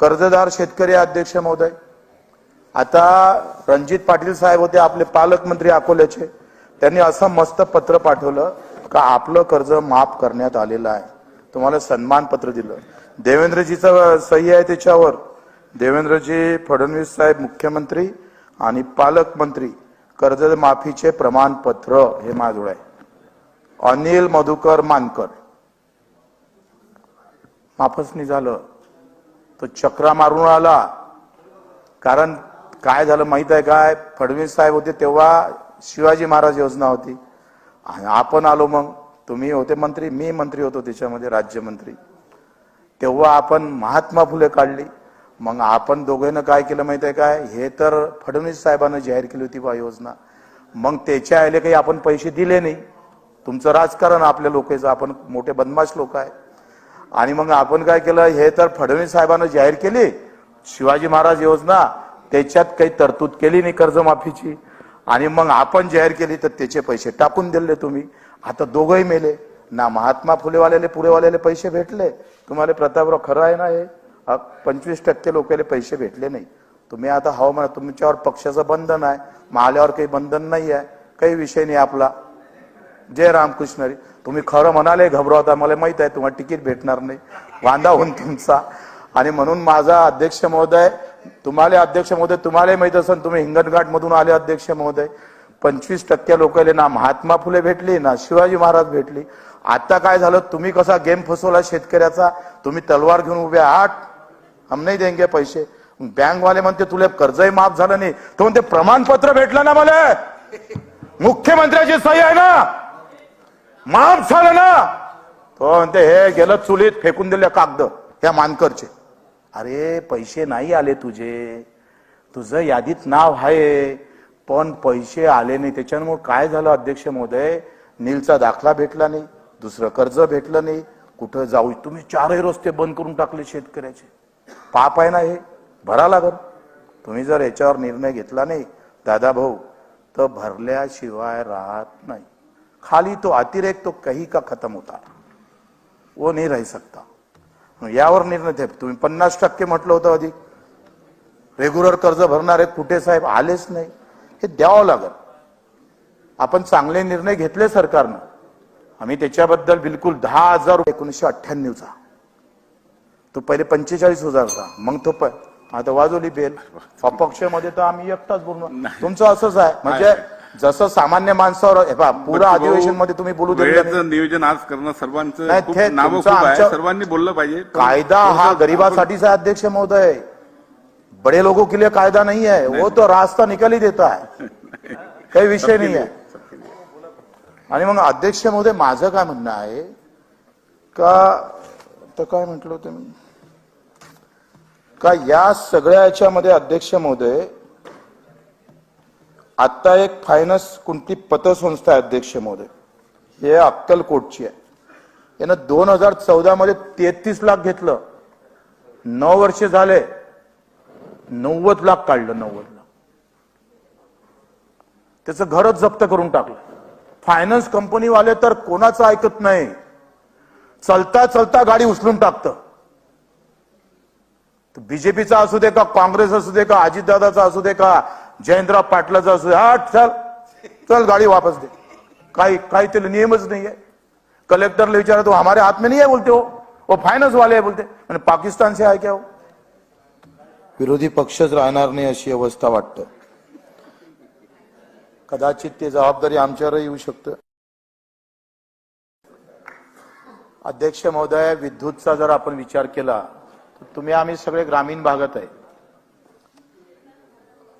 कर्जदार शेतकरी अध्यक्ष महोदय. आता रणजित पाटील साहेब होते आपले पालकमंत्री अकोल्याचे. त्यांनी असं मस्त पत्र पाठवलं का आपलं कर्ज माफ करण्यात आलेलं आहे. तुम्हाला सन्मान पत्र दिलं. देवेंद्रजीचं सही आहे त्याच्यावर. देवेंद्रजी फडणवीस साहेब मुख्यमंत्री आणि पालकमंत्री कर्ज माफीचे प्रमाणपत्र हे माझ्याजवळ आहे. अनिल मधुकर मानकर. माफच नाही झालं. तो चक्रा मारून आला. कारण काय झालं माहीत आहे काय? फडणवीस साहेब होते तेव्हा शिवाजी महाराज योजना होती. आणि आपण आलो मग. तुम्ही होते मंत्री मी मंत्री होतो त्याच्यामध्ये राज्यमंत्री. तेव्हा आपण महात्मा फुले काढली. मग आपण दोघांना काय केलं माहीत आहे काय? हे तर फडणवीस साहेबांना जाहीर केली होती बा योजना. मग त्याच्या आले काही आपण पैसे दिले नाही. तुमचं राजकारण आपल्या लोकांचं. आपण मोठे बदमाश लोक आहे. आणि मग आपण काय केलं? हे तर फडणवीस साहेबांना जाहीर केली. शिवाजी महाराज योजना त्याच्यात काही तरतूद केली नाही कर्जमाफीची. आणि मग आपण जाहीर केली तर त्याचे पैसे टाकून दिले तुम्ही. आता दोघंही मेले. ना महात्मा फुलेवाल्याले पुढेवाल्याले पैसे भेटले. तुम्हाला प्रतापराव खरं आहे ना हे? पंचवीस टक्के लोकांना पैसे भेटले नाही. तुम्ही आता हवामान तुमच्यावर पक्षाचं बंधन आहे. माल्यावर काही बंधन नाही आहे काही विषय नाही आपला. जय रामकृष्ण तुम्ही खरं म्हणाले घबरवता. मला माहीत आहे तुम्हाला तिकीट भेटणार नाही. वांदा होऊन तुमचा. आणि म्हणून माझा अध्यक्ष महोदय तुम्हाला अध्यक्ष महोदय तुम्हालाही माहीत असेल तुम्ही हिंगणघाट मधून आले अध्यक्ष महोदय. पंचवीस टक्के लोकांना ना महात्मा फुले भेटली ना शिवाजी महाराज भेटली. आता काय झालं तुम्ही कसा गेम फसवला शेतकऱ्याचा? तुम्ही तलवार घेऊन उभे आहात. हम नाही देंगे पैसे. बँकवाले म्हणते तुला कर्जही माफ झालं नाही. तो म्हणते प्रमाणपत्र भेटलं ना मला. मुख्यमंत्र्याची सही आहे ना. माफ झालं ना. तो म्हणते हे गेलं चुलीत फेकून दिले कागद या मानकरचे. अरे पैसे नाही आले तुझे. तुझं यादीत नाव आहे. पण पैसे आले नाही. त्याच्यामुळे काय झालं अध्यक्ष महोदय? नीलचा दाखला भेटला नाही. दुसरं कर्ज भेटलं नाही. कुठं जाऊ? तुम्ही चारही रस्ते बंद करून टाकले शेतकऱ्याचे. पाप आहे ना हे? भरा लागल. तुम्ही जर याच्यावर निर्णय घेतला नाही दादा भाऊ तर भरल्याशिवाय राहत नाही. खाली तो अतिरेक तो कहीं का खत्म होता. वो नहीं रह सकता. यावर निर्णय थे. तुम्ही पन्नास टक्के म्हटलं होतं अधिक रेग्युलर कर्ज भरणारे कुठे साहेब? आलेच नाही. हे द्यावं लागल. आपण चांगले निर्णय घेतले सरकारनं. आम्ही त्याच्याबद्दल बिलकुल दहा हजार एकोणीसशे अठ्ठ्याण्णवचा. तो पहिले पंचेचाळीस हजारचा. मग तो आता वाजवली बेल. अपक्षमध्ये तर आम्ही एकटाच बोलणार. तुमचं असंच आहे. म्हणजे जसं सामान्य माणसावर हे पहा, पुरं अधिवेशनमध्ये तुम्ही बोलू दिलं नाही. वेळेचं नियोजन आज करणं सर्वांचं नाही, खूप ते नावं तुमचं खूप आहे सर्वांनी बोललं पाहिजे. पण कायदा हा थोडंसं गरीबासाठीच आहे अध्यक्ष महोदय. बड़े लोगों के लिए कायदा नहीं है वो तो रास्ता निकाल ही देता है. काही विषय नाही आहे. आणि मग अध्यक्ष महोदय माझं काय म्हणणं आहे? का तर काय म्हटलं होतं मी? का या सगळ्या याच्यामध्ये अध्यक्ष महोदय आता एक फायनान्स कोणती पतसंस्था आहे अध्यक्ष महोदय. हे अक्कलकोटची आहे. यानं दोन हजार चौदा मध्ये तेहतीस लाख घेतलं. नऊ वर्ष झाले. नव्वद लाख काढलं नव्वद लाख. त्याचं घरच जप्त करून टाकलं. फायनान्स कंपनीवाले तर कोणाचं ऐकत नाही. चलता चलता गाडी उचलून टाकतं. बीजेपीचा असू दे का काँग्रेस असू दे का अजितदादाचा असू दे का जयंतराव पाटलाचा असू आठ चल चल गाडी वापस दे. काही काही त्याला नियमच नाही आहे कलेक्टरला विचारा तो हमारे हात में नाही आहे बोलते हो. वो फायनान्स वाले आहे बोलते. आणि पाकिस्तान से आहे क्या हो विरोधी पक्षच राहणार नाही अशी अवस्था वाटतं. कदाचित ते जबाबदारी आमच्यावर येऊ शकतं. अध्यक्ष महोदय विद्युतचा जर आपण विचार केला तर तुम्ही आम्ही सगळे ग्रामीण भागात आहे.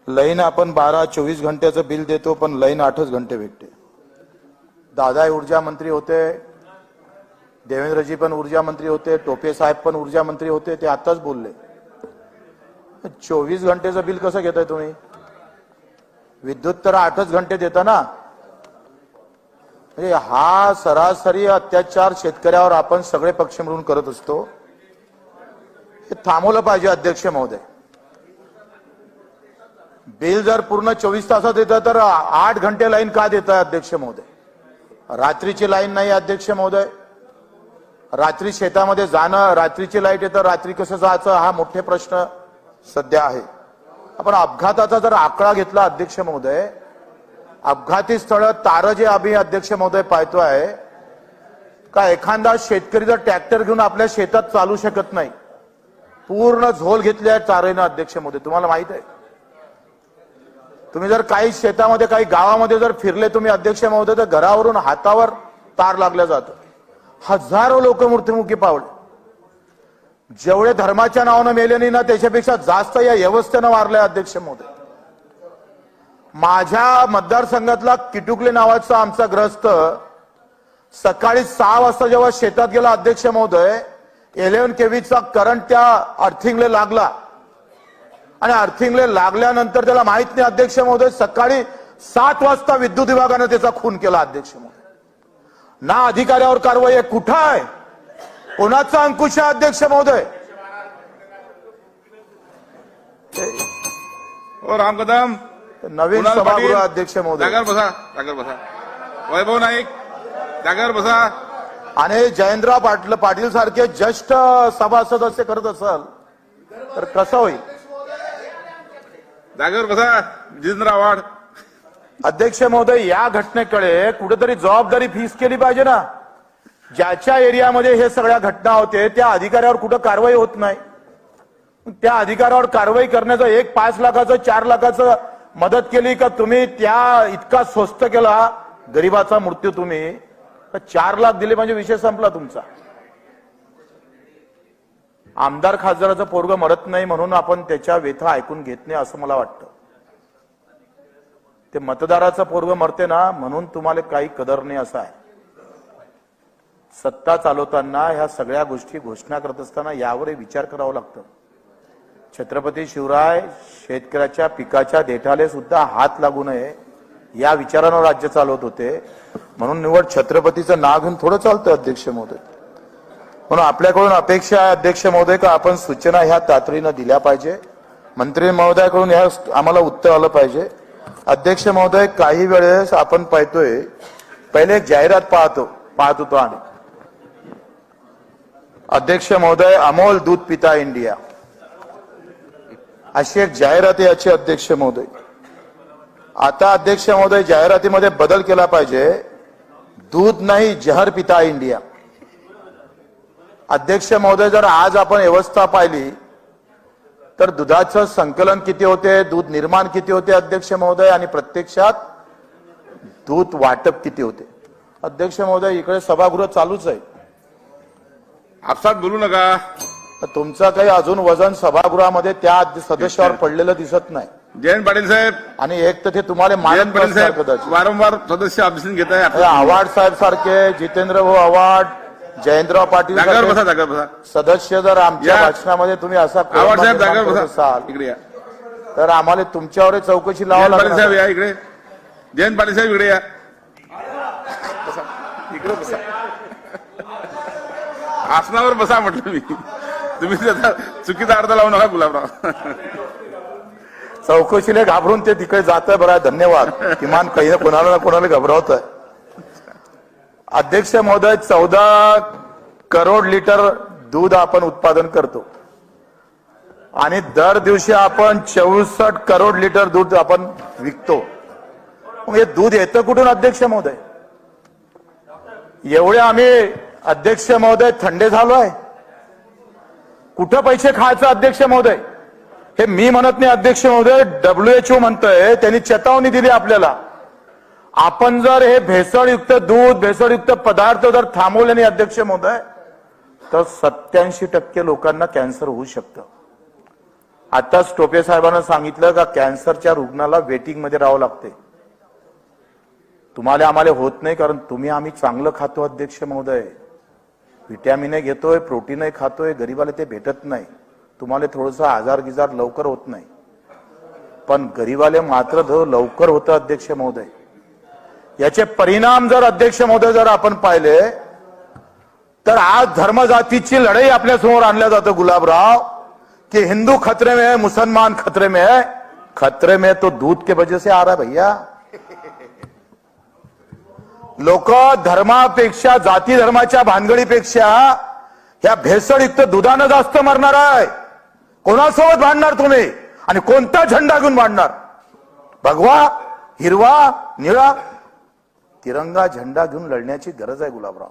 लईन आपण बारा चोवीस घंट्याचं बिल देतो पण लईन आठच घंटे भेटते. दादा ऊर्जा मंत्री होते देवेंद्रजी पण ऊर्जा मंत्री होते टोपे साहेब पण ऊर्जा मंत्री होते ते आताच बोलले. चोवीस घंटेचं बिल कसं घेताय तुम्ही? विद्युत तर आठच घंटे देता ना. म्हणजे हा सरासरी अत्याचार शेतकऱ्यावर आपण सगळे पक्ष मिळून करत असतो. हे थांबवलं पाहिजे अध्यक्ष महोदय. बिल जर पूर्ण चोवीस तासात येतं तर आठ घंटे लाईन का देत आहे अध्यक्ष महोदय? रात्रीची लाईन नाही अध्यक्ष महोदय. रात्री शेतामध्ये जाणं रात्रीची लाइट येतं रात्री कसं जायचं हा मोठे प्रश्न सध्या आहे. आपण अपघाताचा जर आकडा घेतला अध्यक्ष महोदय अपघाती स्थळ तारं जे आम्ही अध्यक्ष महोदय पाहतो आहे का एखादा शेतकरी जर ट्रॅक्टर घेऊन आपल्या शेतात चालू शकत नाही पूर्ण झोल घेतली आहे तारेनं अध्यक्ष महोदय. तुम्हाला माहीत आहे? तुम्ही जर काही शेतामध्ये काही गावामध्ये जर फिरले तुम्ही अध्यक्ष महोदय तर घरावरून हातावर तार लागल्या जातं. हजारो लोक मृत्युमुखी पावले. जेवढे धर्माच्या नावानं मेले नाही ना त्याच्यापेक्षा जास्त या व्यवस्थेनं वारले अध्यक्ष महोदय. माझ्या मतदारसंघातला किटुकले नावाचा आमचा ग्रस्त सकाळी सहा वाजता जेव्हा शेतात गेला अध्यक्ष महोदय इलेव्हन केव्हीचा करंट त्या अर्थिंगला लागला. आणि अर्थिंगले लागल्यानंतर त्याला माहीत नाही अध्यक्ष महोदय सकाळी सात वाजता विद्युत विभागानं त्याचा खून केला अध्यक्ष महोदय. ना अधिकाऱ्यावर कारवाई आहे कुठं आहे कोणाचा अंकुश आहे अध्यक्ष महोदय? ओ राम कदम. नवीन सभागृह अध्यक्ष महोदय. बसा बसा. वैभव नाईक जागेवर बसा. आणि जयेंद्र पाटील पाटील सारखे ज्येष्ठ सभासद असे करत असाल तर कसं होईल? जागेवर बसा जितेंद्र आव्हाड. अध्यक्ष महोदय या घटनेकडे कुठेतरी जबाबदारी फीस केली पाहिजे ना. ज्याच्या एरियामध्ये हे सगळ्या घटना होते त्या अधिकाऱ्यावर कुठं कारवाई होत नाही. त्या अधिकाऱ्यावर कारवाई करण्याचं एक पाच लाखाचं चार लाखाचं मदत केली का तुम्ही त्या इतका स्वस्त केला? गरीबाचा मृत्यू तुम्ही. तर चार लाख दिले म्हणजे विषय संपला तुमचा. आमदार खासदाराचं पोरग मरत नाही म्हणून आपण त्याच्या व्यथा ऐकून घेत नाही असं मला वाटतं. ते मतदाराचं पोरग मरते ना म्हणून तुम्हाला काही कदर नाही असं आहे. सत्ता चालवताना ह्या सगळ्या गोष्टी घोषणा करत असताना यावरही विचार करावा लागतं. छत्रपती शिवराय शेतकऱ्याच्या पिकाच्या देठाले सुद्धा हात लागू नये या विचारानं राज्य चालवत होते. म्हणून निवड छत्रपतीचं नाव घेऊन थोडं चालतं अध्यक्ष महोदय. म्हणून आपल्याकडून अपेक्षा आहे अध्यक्ष महोदय का आपण सूचना ह्या तातडीनं दिल्या पाहिजे? मंत्री महोदयाकडून ह्या आम्हाला उत्तर आलं पाहिजे. अध्यक्ष महोदय काही वेळेस आपण पाहतोय पहिले एक जाहिरात पाहतो पाहत होतो आम्ही. अध्यक्ष महोदय अमोल दूध पिता इंडिया. अशी एक जाहिरात आहे याची अध्यक्ष महोदय. आता अध्यक्ष महोदय जाहिरातीमध्ये बदल केला पाहिजे. दूध नाही जहर पिता इंडिया. अध्यक्ष महोदय जर आज आपण व्यवस्था पाहिली तर दुधाचं संकलन किती होते दूध निर्माण किती होते अध्यक्ष महोदय आणि प्रत्यक्षात दूध वाटप किती होते? अध्यक्ष महोदय इकडे सभागृह चालूच आहे. आपसात बोलू नका. तुमचं काही अजून वजन सभागृहामध्ये त्या सदस्यावर पडलेलं दिसत नाही. जयंत पाटील साहेब. आणि एक तर ते तुम्हाला मानत पाटील साहेब वारंवार सदस्य घेत आहे आव्हाड साहेब सारखे जितेंद्र भाऊ आव्हाड जयेंद्रराव पाटील जागेवर बसा सारखे जागेवर बसा. सदस्य जर आमच्या या. भाषणामध्ये तुम्ही असा आव्हाड साहेब निर्माण जागेवर करत बसा. असाल इकडे या. तर आम्हाला तुमच्यावर चौकशी लावा जयंत पाटील साहेब लागणार या इकडे. जयंत पाटील साहेब इकडे या. बसा. इकडे बसा. आसनावर बसा म्हटलं मी. तुम्ही त्याचा चुकीचा अर्थ लावू नका गुलाबराव. चौकशीला घाबरून ते तिकडे जात आहे बरं आहे, धन्यवाद. किमान काही ना कोणाला ना कोणाला घबरावत आहे अध्यक्ष महोदय चौदा करोड लिटर दूध आपण उत्पादन करतो. आणि दर दिवशी आपण चौसष्ट करोड लिटर दूध आपण विकतो. मग हे दूध येतं कुठून अध्यक्ष महोदय? एवढे आम्ही अध्यक्ष महोदय थंडे झालो आहे. कुठं पैसे खायचं अध्यक्ष महोदय? हे मी म्हणत नाही अध्यक्ष महोदय डब्ल्यूएचओ म्हणतोय त्यांनी चेतावणी दिली आपल्याला. आपण जर हे भेसळयुक्त दूध भेसळयुक्त पदार्थ जर थांबवले नाही अध्यक्ष महोदय तर सत्याऐंशी टक्के लोकांना कॅन्सर होऊ शकतं. आताच टोपे साहेबांना सांगितलं का कॅन्सरच्या रुग्णाला वेटिंगमध्ये राहावं लागते. तुम्हाला आम्हाला होत नाही कारण तुम्ही आम्ही चांगलं खातो अध्यक्ष महोदय. व्हिटॅमिन घेतोय प्रोटीनही खातोय गरीबाला ते भेटत नाही. तुम्हाला थोडस आजार गिजार लवकर होत नाही. पण गरीबाला मात्र ध लवकर होतं अध्यक्ष महोदय. याचे परिणाम जर अध्यक्ष महोदय जर आपण पाहिले तर आज धर्मजातीची लढाई आपल्यासमोर आणल्या जातं गुलाबराव. कि हिंदू खतरे में है मुसलमान खतरे में है. खतरे में तो दूध के वजह से आ रहा है भैया. लोक धर्मापेक्षा जाती धर्माच्या भानगडीपेक्षा ह्या भेसळयुक्त दुधानं जास्त मरणार आहे. कोणासोबत भांडणार तुम्ही? आणि कोणता झेंडा घेऊन भांडणार? भगवा हिरवा निळा तिरंगा झेंडा घेऊन लढण्याची गरज आहे गुलाबराव.